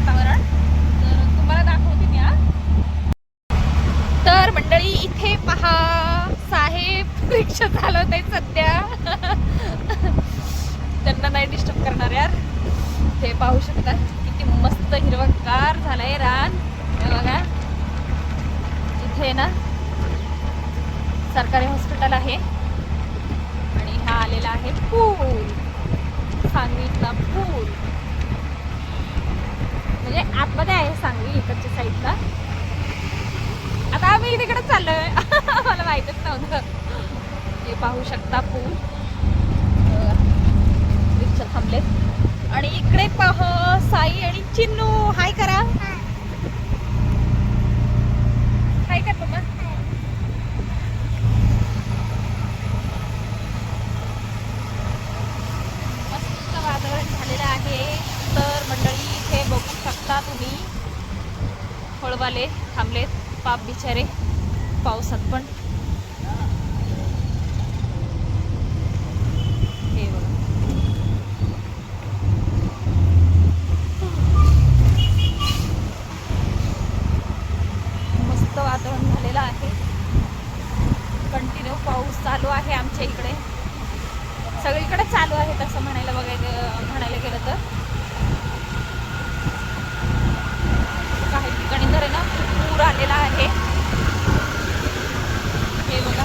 वातावरण. तर तुम्हाला दाखवते मी तर मंडळी इथे पहा. साहेब रिक्षा चालवत आहेत सध्या. त्यांना नाही डिस्टर्ब करणार यार. ते पाहू शकतात. किती मस्त हिरवगार झालंय रान. बघा. इथे ना सरकारी हॉस्पिटल आहे. आणि हा आलेला आहे पूल. सांगितला पूल. आतमध्ये आहे सांगली इकडच्या साईडला. आता आम्ही तिकडे चाललोय. मला माहितच नव्हतं. हे पाहू शकता पूल. रिक्षा थांबलेत. आणि इकडे पाह साई आणि चिन्नू. हाय करा हाय कर मग मस्त वातावरण झालेलं आहे तर मंडळी इथे बघू शकता तुम्ही फळवाले थांबलेत पाप बिचारे पावसात पण. हे बघा. मस्त वातावरण झालेलं आहे. कंटिन्यू पाऊस चालू आहे आमच्या इकडे. सगळीकडे चालू आहे तसं म्हणायला बघायला म्हणायला गेलं तर. काही ठिकाणी तर आहे ना पूर आलेला आहे. हे बघा.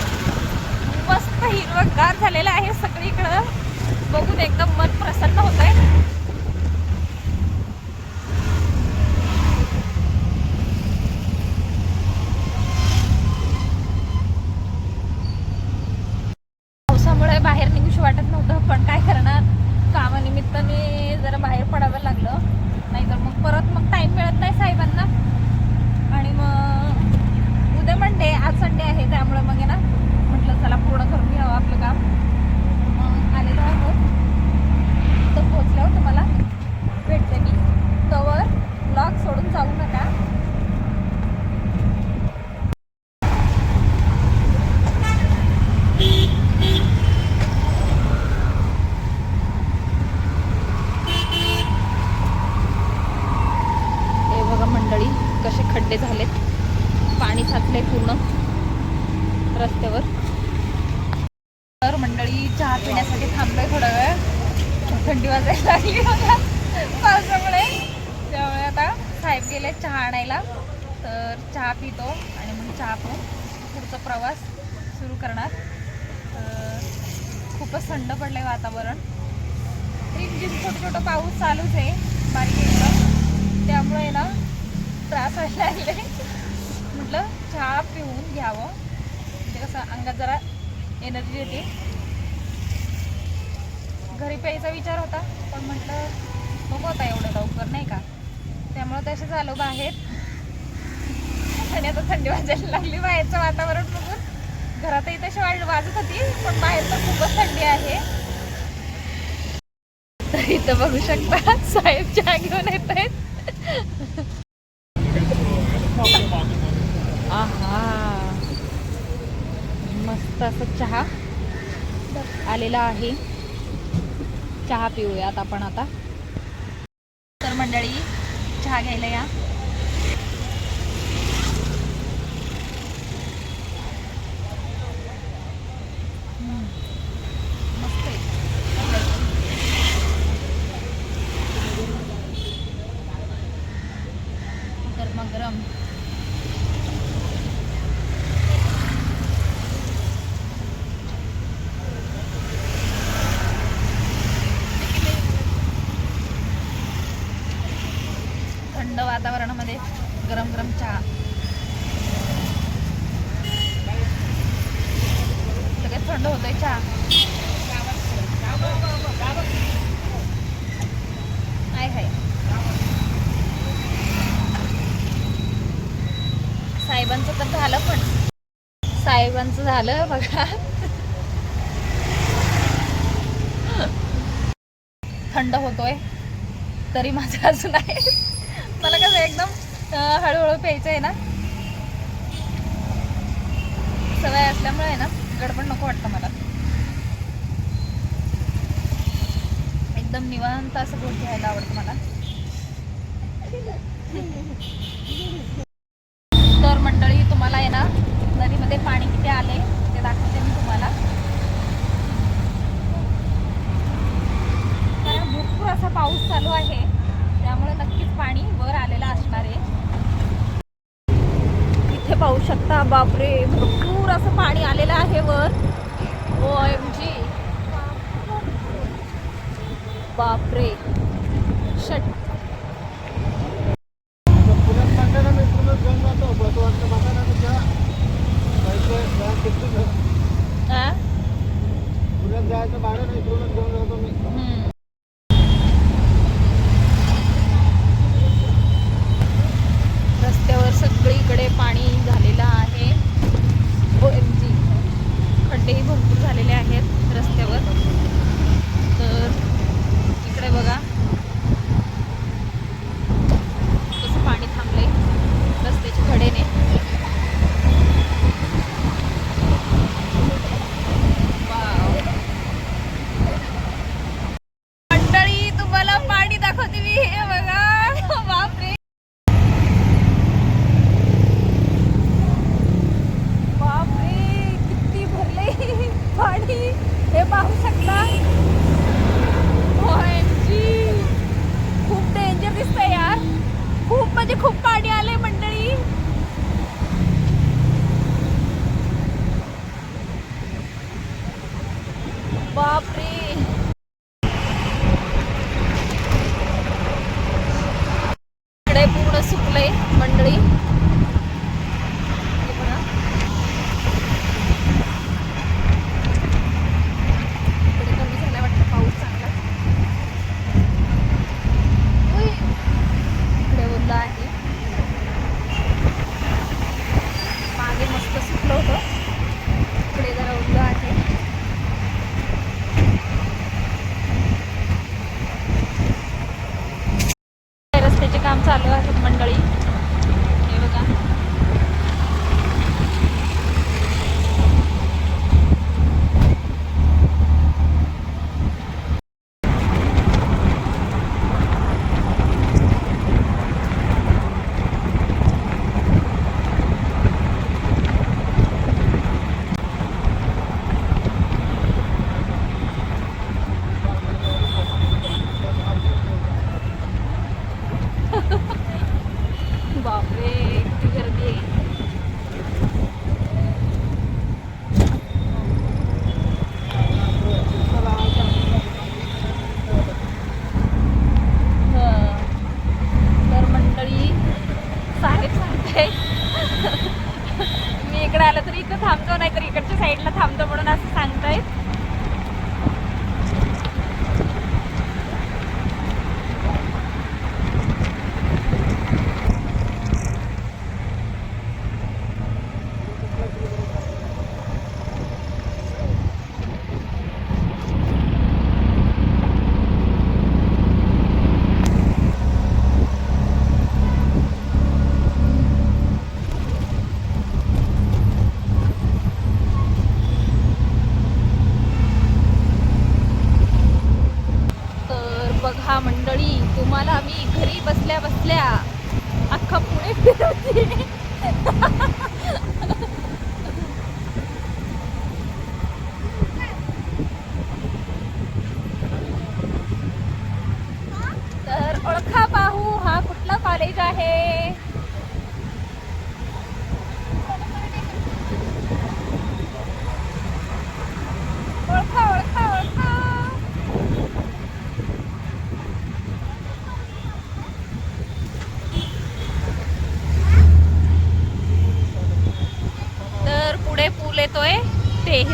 मस्त हिरवगार झालेलं आहे सगळीकडं. बघून एकदम मन प्रसन्न होत आहे पावसामुळे बाहेर निघूशी वाटत नव्हतं पण काय करणार कामानिमित्ताने जरा बाहेर पडावं लागलं नाहीतर मग परत मग टाइम मिळत नाही साहेबांना आणि मग उद्या मंडे आज संडे आहे त्यामुळे मग आहे ना म्हटलं चला पूर्ण करून घ्यावं आपलं काम मग आलेलो आहोत तर पोचल्यावर तुम्हाला भेटते मी तवर ब्लॉग सोडून जाऊ नका हे बघा मंडळी कसे खड्डे झालेत पाणी साचले पूर्ण रस्त्यावर तर मंडळी चहा पिण्यासाठी थांबलोय थोडा वेळ थंडी वाजायला लागली बघा पावसामुळे त्यामुळे आता साहेब गेले चहा आणायला तर चहा पितो आणि मग चहा पिऊन पुढचा प्रवास सुरू करणार तर खूपच थंड पडलंय वातावरण रिमझिम छोटं छोटं पाऊस चालूच आहे बारीक एकदम त्यामुळे ना त्रास व्हायला लागले म्हटलं चहा पिऊन घ्यावं म्हणजे कसं अंगात जरा एनर्जी होती घरी प्यायचा विचार होता पण म्हटलं नको होता एवढं लवकर नाही का? त्यामुळं तसे झालो बाहेर. आणि आता थंडी वाजायला लागली बाहेरचं वातावरण बघून. घरातही तशी वाढ वाजत होती पण बाहेर तर खूपच थंडी आहे. तर इथं बघू शकता साहेब चहा घेऊन येत आहेत आहा मस्त असं चहा आलेला आहे. चहा पिऊयात आपण आता. तर मंडळी चहा घ्यायला या. हम्म. मस्त थंड वातावरणामध्ये गरम गरम चहा सगळ्यात थंड होतोय चहा हाय हाय साहेबांचं तर झालं पण साहेबांचं झालं बघा. थंड होतोय. तरी माझं अजून आहे. मला कसं एकदम हळूहळू प्यायचं आहे ना. सवय असल्यामुळे आहे ना गडबड नको वाटतं मला. एकदम निवांत असं दूध घ्यायला आवडतं मला. तर मंडळी तुम्हाला आहे ना नदीमध्ये पाणी किती आले ते दाखवते मी तुम्हाला. भरपूर असा पाऊस चालू आहे त्यामुळे नक्कीच पाणी वर आलेलं असणार आहे. इथे पाहू शकता बापरे भरपूर असं पाणी आलेलं आहे वर. ओ एम जी बापरे. शट.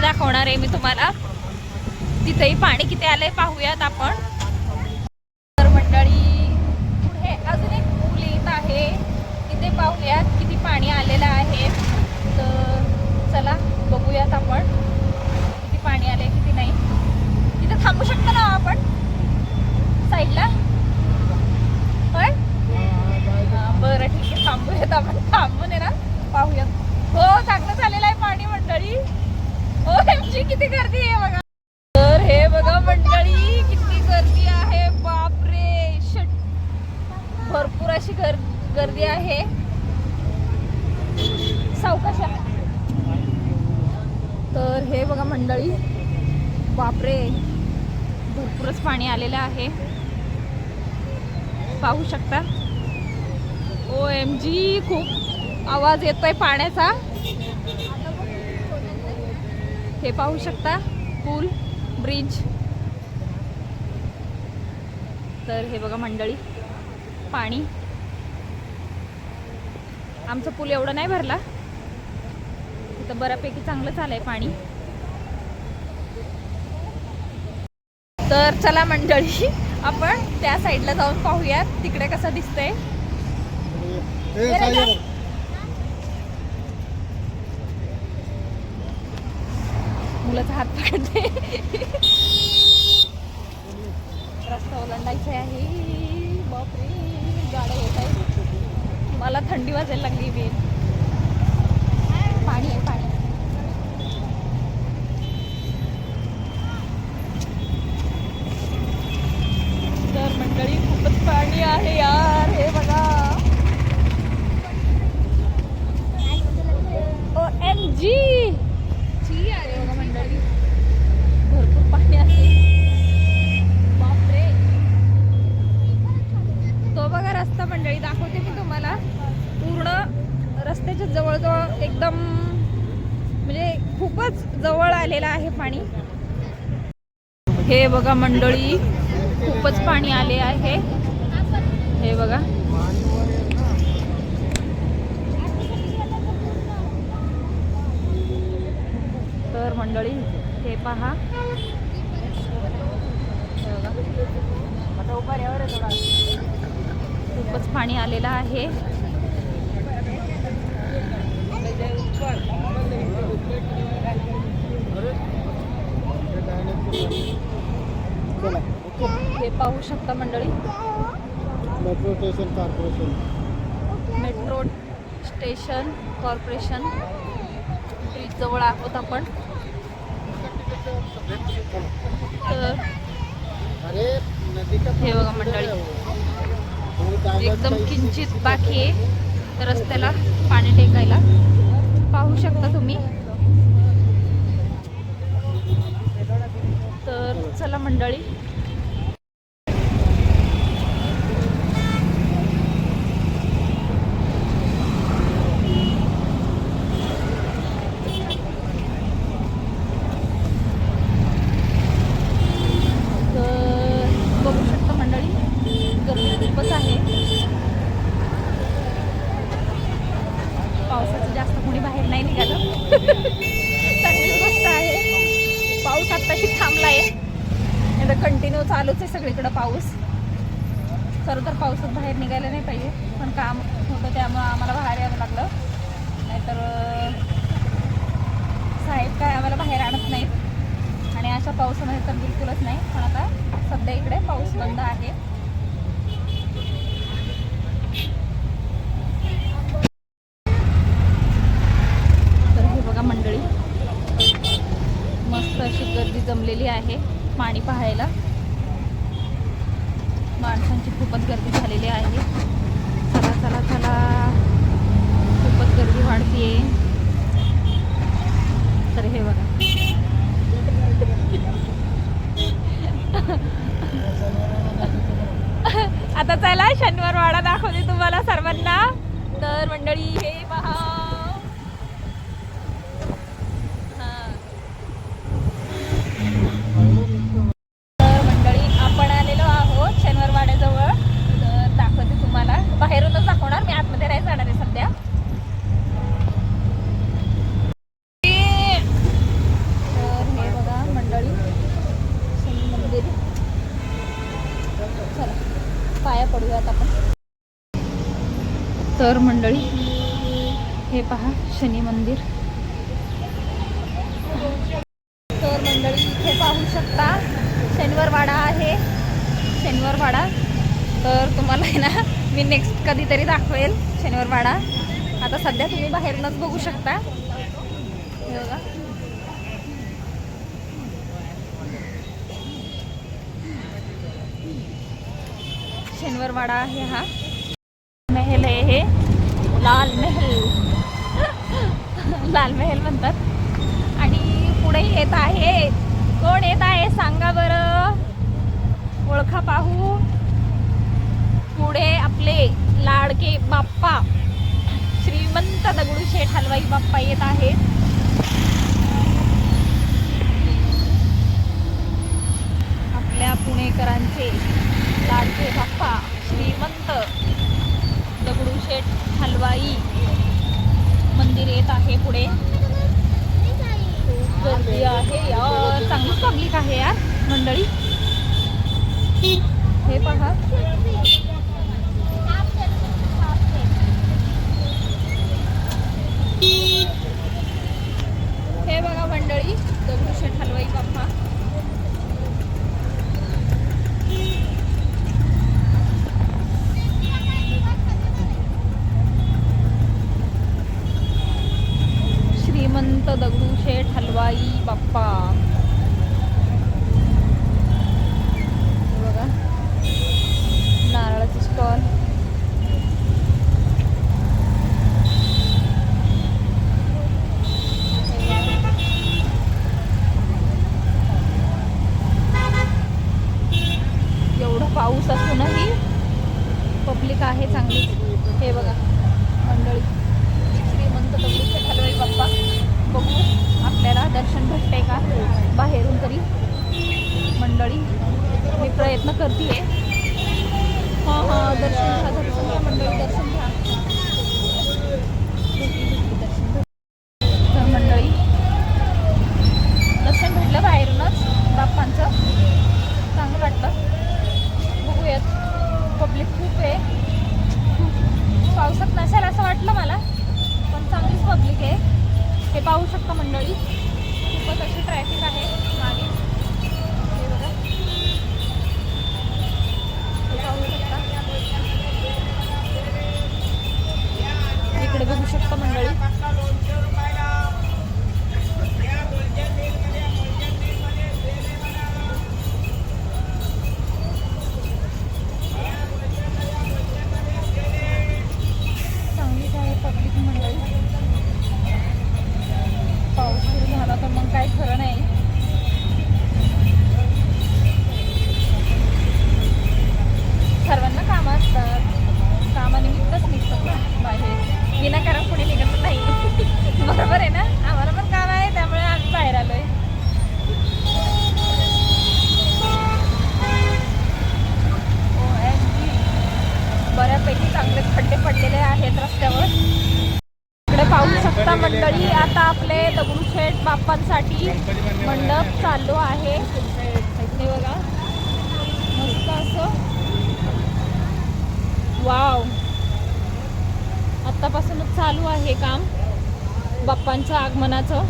दाखवणार आहे मी तुम्हाला. तिथेही पाणी किती आलंय पाहूयात आपण. तर हे बघा मंडळी. बापरे. भरपूरच पाणी आलेलं आहे. पाहू शकता? ओ एम जी खूप आवाज येतोय पाण्याचा. हे पाहू शकता? पूल ब्रिज तर हे बघा मंडळी पाणी. आमचं पूल एवढं नाही भरला. तर बऱ्यापैकी चांगलं चाललंय पाणी. तर चला मंडळी आपण त्या साईडला जाऊन पाहूयात तिकडे कसं दिसतंय. मुलाचा हात पकडते. रस्ता ओलांडायचा आहे. बापरे गाड्या येत आहे मला थंडी वाजायला लागली बी पाणी आहे पाणी तर मंडळी खूपच पाणी आहे यार हे बघा ओ एम जी जी आहे बघा मंडळी भरपूर पाणी आहे बापरे तो बघा रस्ता मंडळी दाखवते मी तुम्हाला पूर्ण रस्त्याच्या जवळजवळ एकदम म्हणजे खूपच जवळ आलेलं आहे पाणी हे बघा मंडळी खूपच पाणी आले आहे. हे बघा. तर मंडळी हे पहा. खूपच पाणी आलेलं आहे चला ओके पाहू शकता मंडळी? Metro station corporation. Metro station corporation. Bridge जवळ आहोत आपण. तर हे बघा मंडळी. एकदम किंचित बाकी आहे रस्त्याला पाणी टेकायला. पाहू शकता तुम्ही. तर चला मंडळी तर बघू शकता मंडळी गर्दी खूपच आहे पावसाचं जास्त कोणी बाहेर नाही निघालं चांगलीच गोष्ट आहे पाऊस आत्ताशी थांबला आहे नाही तर कंटिन्यू चालूच आहे सगळीकडं पाऊस खरं तर पावसात बाहेर निघायला नाही पाहिजे पण काम होतं त्यामुळं आम्हाला बाहेर यावं लागलं नाहीतर अं, साहेब काय आम्हाला बाहेर आणत नाहीत आणि अशा पावसामध्ये तर बिलकुलच नाही पण आता सध्या इकडे पाऊस बंद आहे तर हे बघा मंडळी मस्त अशी गर्दी जमलेली आहे पाणी पाहायला. माणसांची खूपच गर्दी झालेली आहे. चला चला चला. खूपच गर्दी वाढतीये. तर हे बघा. आता चला शनिवार वाडा दाखवते तुम्हाला सर्वांना. तर मंडळी हे तर मंडळी आपण आलेलो आहोत शनिवार वाड्याजवळ तर दाखवते तुम्हाला बाहेरूनच दाखवणार मी आतमध्ये नाही जाणार आहे सध्या तर हे बघा मंडळी शनी मंदिर चला करूयात आपण. तर मंडळी हे पहा शनी मंदिर. तर मंडळी इथे पाहू शकता शनिवारवाडा आहे. शनिवारवाडा. तर तुम्हाला आहे ना मी नेक्स्ट कधीतरी दाखवेल शनिवारवाडा. आता सध्या तुम्ही बाहेरूनच बघू शकता. हे बघा. शनिवारवाडा आहे हा. महल आहे हे. लाल महल. लाल महल म्हणतात. आणि पुढे येत आहे. कोण येत आहे सांगा बरं. ओळखा पाहू. पुढे आपले लाडके बाप्पा. श्रीमंत दगडूशेठ हलवाई बाप्पा येत आहेत. आपल्या पुणेकरांचे. लाडके बाप्पा श्रीमंत दगडूशेठ हलवाई. मंदिर येत आहे पुढे. गर्दी आहे यार. चांगलीच पब्लिक आहे यार मंडळी. हे पहा. हे बघा मंडळी. पाहू शकता मंडळी. मंडळी आता आपले दगडूशेठ बाप्पांसाठी मंडप चालू आहे. बघा. मस्त असं. वाव. आत्तापासूनच चालू आहे काम. बाप्पांचं आगमनाचं.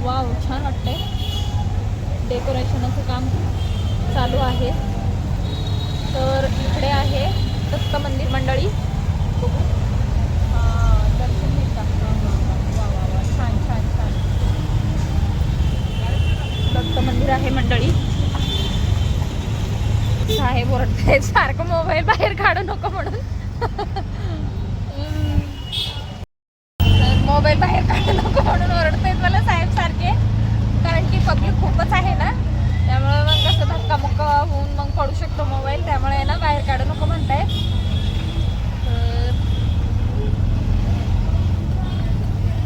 वाव छान वाटतंय. डेकोरेशनचं काम चालू आहे. तर इकडे आहे दत्त मंदिर मंडळी. बघू. मोठं मंदिर आहे मंडळी. साहेब ओरडते सारखं मोबाईल बाहेर काढू नको म्हणून. मोबाईल बाहेर काढू नको म्हणून ओरडतायत मला साहेब सारखे. कारण की पब्लिक खूपच आहे ना. त्यामुळे मग कसं धक्का मुक्का होऊन मग पडू शकतो मोबाईल. त्यामुळे ना बाहेर काढू नको म्हणताय.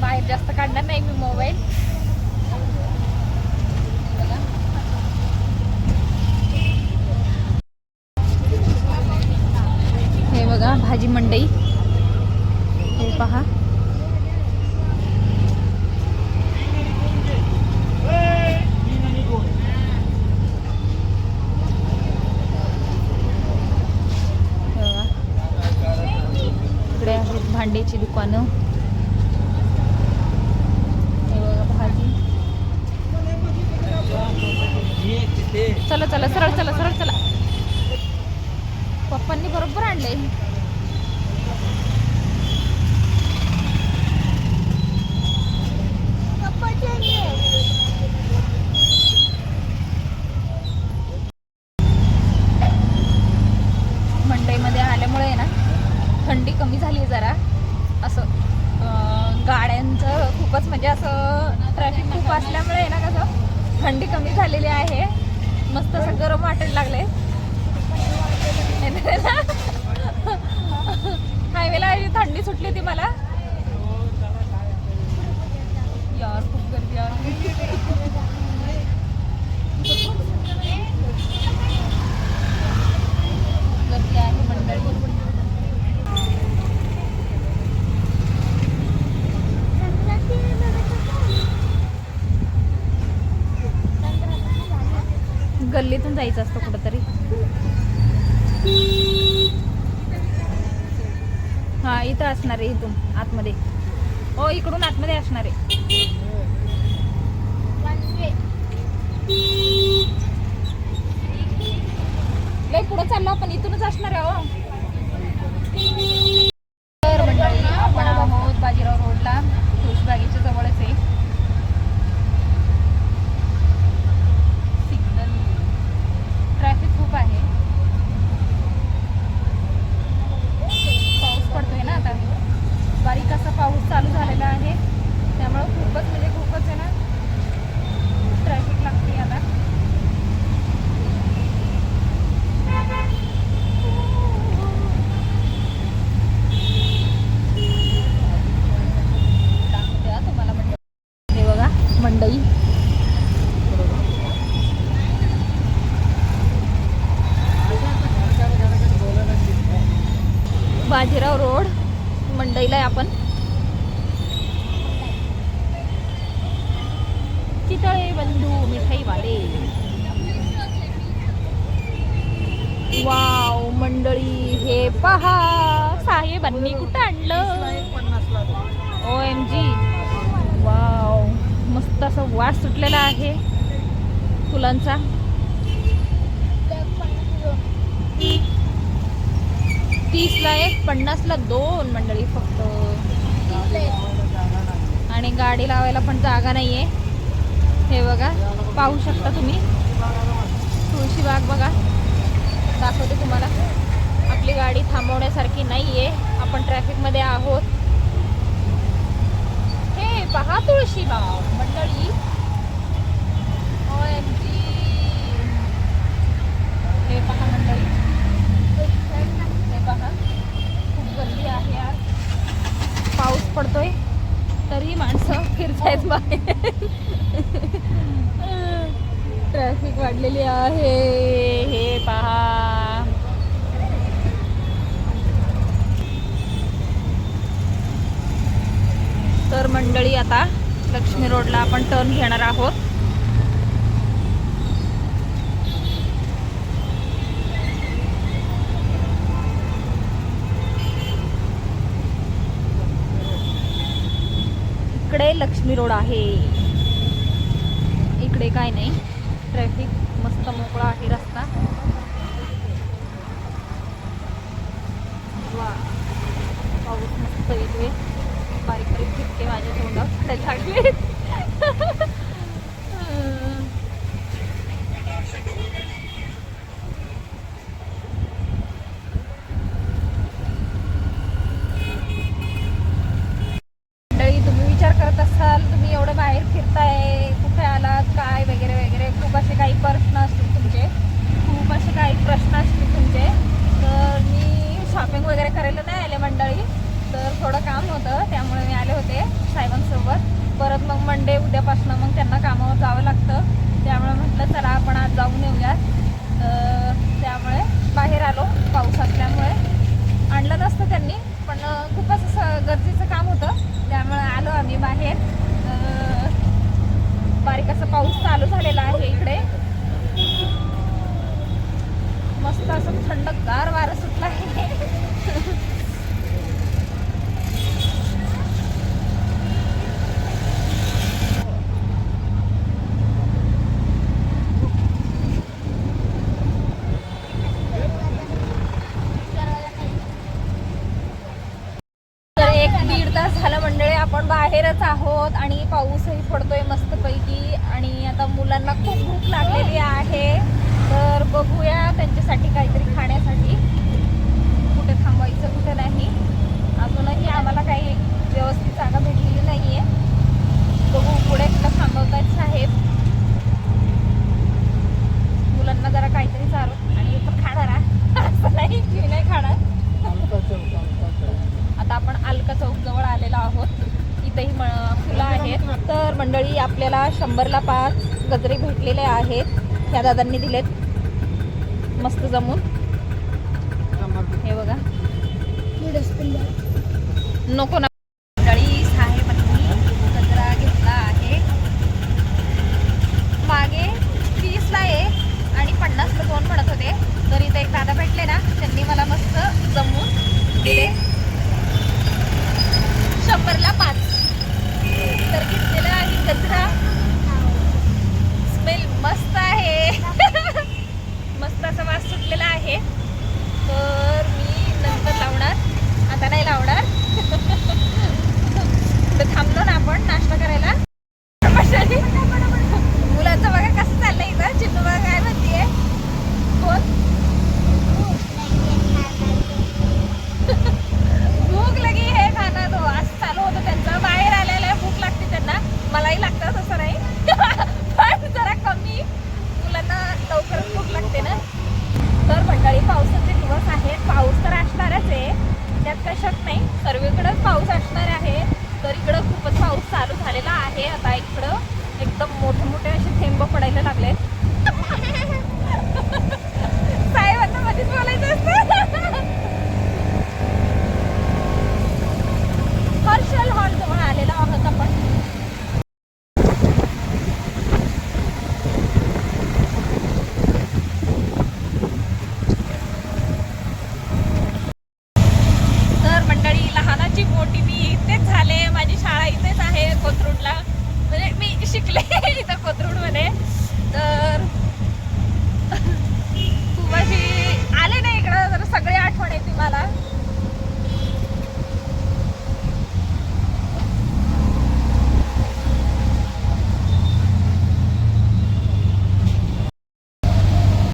बाहेर जास्त काढणार नाही मी मोबाईल. चला सरळ चला सरळ चला. पप्पांनी बरोबर आणले गल्लीतून जायचं असतं कुठंतरी. हा इथं असणार आहे इथून आतमध्ये. हो इकडून आतमध्ये असणार आहे. पुढं चाललो आपण इथूनच असणार आहे हो तर मंडळी आपण आहोत बाजीराव रोडला तुळशीबागेच्या जवळच आहे सिग्नल ट्रॅफिक खूप आहे पाऊस पडतोय ना आता बारीक असा पाऊस चालू झालेला आहे त्यामुळं खूपच म्हणजे खूपच आहे ना ट्रॅफिक लागते आता दाखवते हा तुम्हाला मंडई हे बघा मंडई बाजीराव रोड मंडईला आहे आपण चितळे बंधू मिठाईवाले वाव मंडळी हे पहा साहेबांनी कुठं आणलं ओ एम जी वाव मस्त असं वास सुटलेला आहे फुलांचा तीसला एक पन्नासला दोन मंडळी फक्त. आणि गाडी लावायला पण जागा नाही आहे हे बघा पाहू शकता तुम्ही. तुळशी बाग बघा. दाखवते तुम्हाला. आपली गाडी थांबवण्यासारखी नाही आहे आपण ट्रॅफिकमध्ये आहोत. हे पहा तुळशी बाग मंडळी. OMG पहा मंडळी हे पहा खूप आहे आज. पाऊस पडतोय तरी माणसं फिरतायत बाहेर. ट्रॅफिक वाढलेली आहे. हे पहा. तर मंडळी आता लक्ष्मी रोडला आपण टर्न घेणार आहोत. इकडे लक्ष्मी रोड आहे. इकडे काय नाही. ट्रॅफिक मस्त मोकळा आहे रस्ता. वा पाऊस मस्त येतोय. बारीक बारीक ठिपके माझ्या तोंडात. पडायला लागले मंडळी तुम्ही विचार करत असाल तुम्ही एवढं बाहेर फिरताय कुठे आलात काय वगैरे वगैरे खूप असे काही प्रश्न असतील तुमचे खूप असे काही प्रश्न असतील तुमचे तर मी शॉपिंग वगैरे करायला नाही आले मंडळी तर थोडं काम होतं त्यामुळे मी आले होते साहेबांसोबत. परत मग मंडे उद्यापासून मग त्यांना कामावर जावं लागतं. त्यामुळे म्हटलं चला आपण आज जाऊन येऊयात. तर त्यामुळे बाहेर आलो पाऊस असल्यामुळे. आणलं नसतं त्यांनी पण खूपच असं गरजेचं काम होतं. त्यामुळे आलो आम्ही बाहेर. बारीक असा पाऊस चालू झालेला आहे इकडे. मस्त असं थंडगार वारं सुटलं आहे तर एक दीड तास झालं मंडळी आपण बाहेरच आहोत आणि पाऊसही पडतोय मस्तपैकी आणि आता मुलांना खूप भूक लागलेली आहे. तर बघूया त्यांच्यासाठी काहीतरी खाण्यासाठी. कुठे थांबवायचं कुठे नाही. अजूनही आम्हाला काही व्यवस्थित जागा भेटलेली नाही आहे बघू पुढे कुठं थांबवतात साहेब मुलांना जरा काहीतरी चालू आणि इथं खाणार हा. असं नाही की नाही खाणार. आता आपण अलका चौक जवळ आलेलो आहोत. इथेही म- फुलं आहेत. तर मंडळी आपल्याला शंभरला पाच गजरे भेटलेले आहेत. ह्या दादांनी दिलेत. मस्त जमून. हे बघा. नको ना. आहे. आता इकडं एकदम मोठे मोठे असे थेंब पडायला लागले आहेत